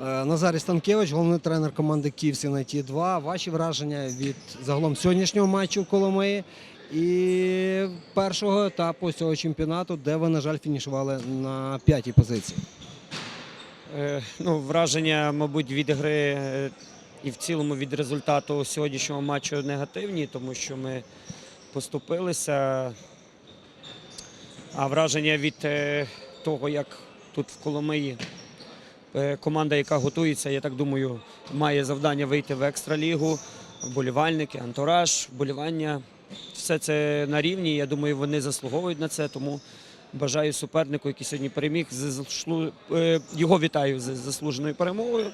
Е, Назарій Станкевич, головний тренер команди Київ Сінайті 2. Ваші враження від загалом сьогоднішнього матчу в Коломиї і першого етапу цього чемпіонату, де ви, на жаль, фінішували на п'ятій позиції. Е, Ну, враження, мабуть, від гри е, і в цілому від результату сьогоднішнього матчу негативні, тому що ми поступилися. А враження від того, як тут в Коломиї команда, яка готується, я так думаю, має завдання вийти в екстралігу, вболівальники, антураж, вболівання. Все це на рівні. Я думаю, вони заслуговують на це, тому бажаю супернику, який сьогодні переміг. е, Його вітаю з заслуженою перемогою.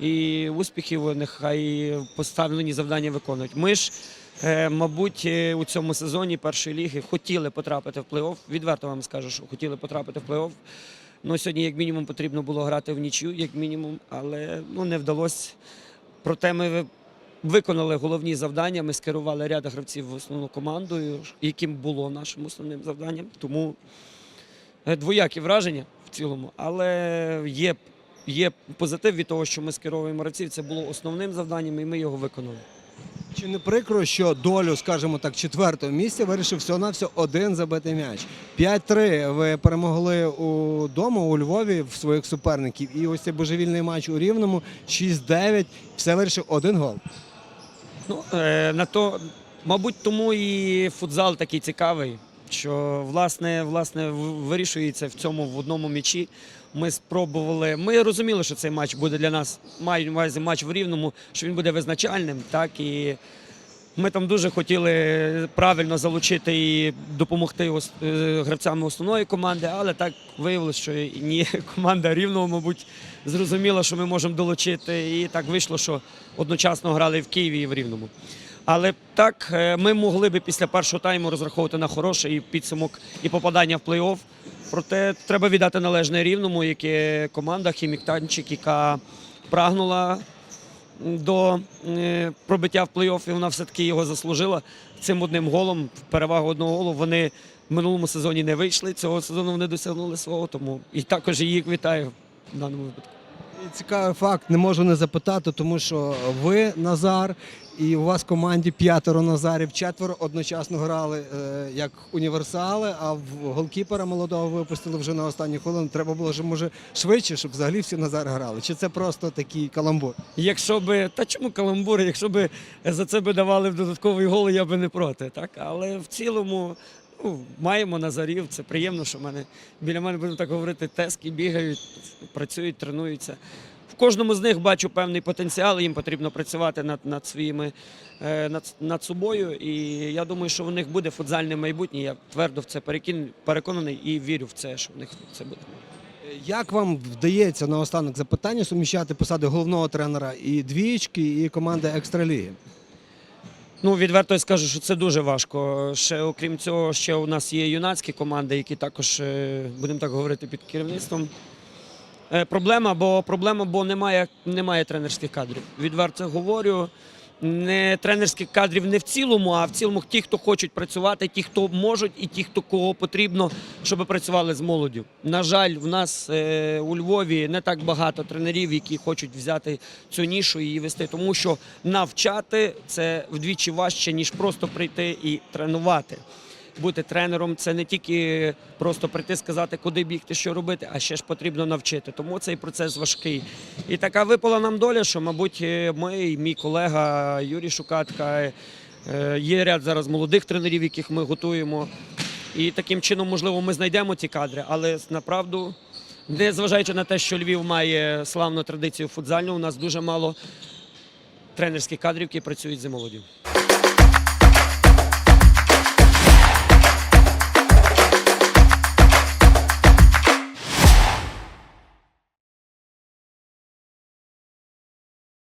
І успіхів нехай поставлені завдання виконують. Ми ж, е, мабуть, е, у цьому сезоні першої ліги хотіли потрапити в плей-офф. Відверто вам скажу, що хотіли потрапити в плей-офф. Ну, сьогодні, як мінімум, потрібно було грати в нічю, як мінімум, але ну, не вдалося. Проте ми виконали головні завдання. Ми скерували ряд гравців в основну команду, яким було нашим основним завданням. Тому е, двоякі враження в цілому, але є, є позитив від того, що ми скеровуємо гравців. Це було основним завданням, і ми його виконали. Чи не прикро, що долю, скажімо так, четвертого місця вирішив всього-навсього один забитий м'яч? 5-3 ви перемогли удома у Львові в своїх суперників. І ось цей божевільний матч у Рівному 6-9. Все вирішив один гол. Ну, е, на то, мабуть, тому і футзал такий цікавий, що власне, власне вирішується в цьому в одному м'ячі. Ми спробували. Ми розуміли, що цей матч буде для нас маю на увазі матч в рівному, що він буде визначальним. Так і ми там дуже хотіли правильно залучити і допомогти е, гравцям основної команди, але так виявилося, що ні, команда рівного, мабуть, зрозуміла, що ми можемо долучити. І так вийшло, що одночасно грали в Києві і в Рівному. Але так, е, ми могли би після першого тайму розраховувати на хороший підсумок і попадання в плей-офф. Проте треба віддати належне рівному, яке команда Хімік Танчик, яка прагнула до е, пробиття в плей-офф, і вона все-таки його заслужила цим одним голом. Перевагу одного голу вони в минулому сезоні не вийшли. Цього сезону вони досягнули свого, тому і також їх вітаю в даному випадку. Цікавий факт, не можу не запитати, тому що ви Назар, і у вас в команді п'ятеро Назарів, четверо одночасно грали е, як універсали, а в голкіпера молодого випустили вже на останню хвилину. Треба було вже може швидше, щоб взагалі всі Назари грали. Чи це просто такий каламбур? Якщо би, та чому каламбури, якщо би за це би давали в додатковий гол, я би не проти. Так? Але в цілому ну, маємо назарів. Це приємно, що в мене біля мене будемо так говорити, тески бігають, працюють, тренуються. В кожному з них бачу певний потенціал, їм потрібно працювати над, над своїми е, над, над собою. І я думаю, що в них буде футзальне майбутнє. Я твердо в це переконаний і вірю в це, що в них це буде. Як вам вдається наостанок запитання суміщати посади головного тренера і двієчки, і команди екстраліги? Ну, відверто скажу, що це дуже важко. Ще окрім цього, ще у нас є юнацькі команди, які також, е, будемо так говорити, під керівництвом. Е, Проблема, бо проблема, бо немає, немає тренерських кадрів. Відверто говорю. Не тренерських кадрів не в цілому, а в цілому ті, хто хочуть працювати, ті, хто можуть, і ті, хто кого потрібно, щоб працювали з молоддю. На жаль, в нас е, у Львові не так багато тренерів, які хочуть взяти цю нішу і її вести, тому що навчати це вдвічі важче, ніж просто прийти і тренувати. Бути тренером це не тільки просто прийти сказати, куди бігти, що робити, а ще ж потрібно навчити. Тому цей процес важкий. І така випала нам доля, що, мабуть, е, ми і мій колега Юрій Шукатка. е, Є ряд зараз молодих тренерів, яких ми готуємо. І таким чином, можливо, ми знайдемо ті кадри. Але направду, незважаючи на те, що Львів має славну традицію футзальну, у нас дуже мало тренерських кадрів, які працюють за молоддю.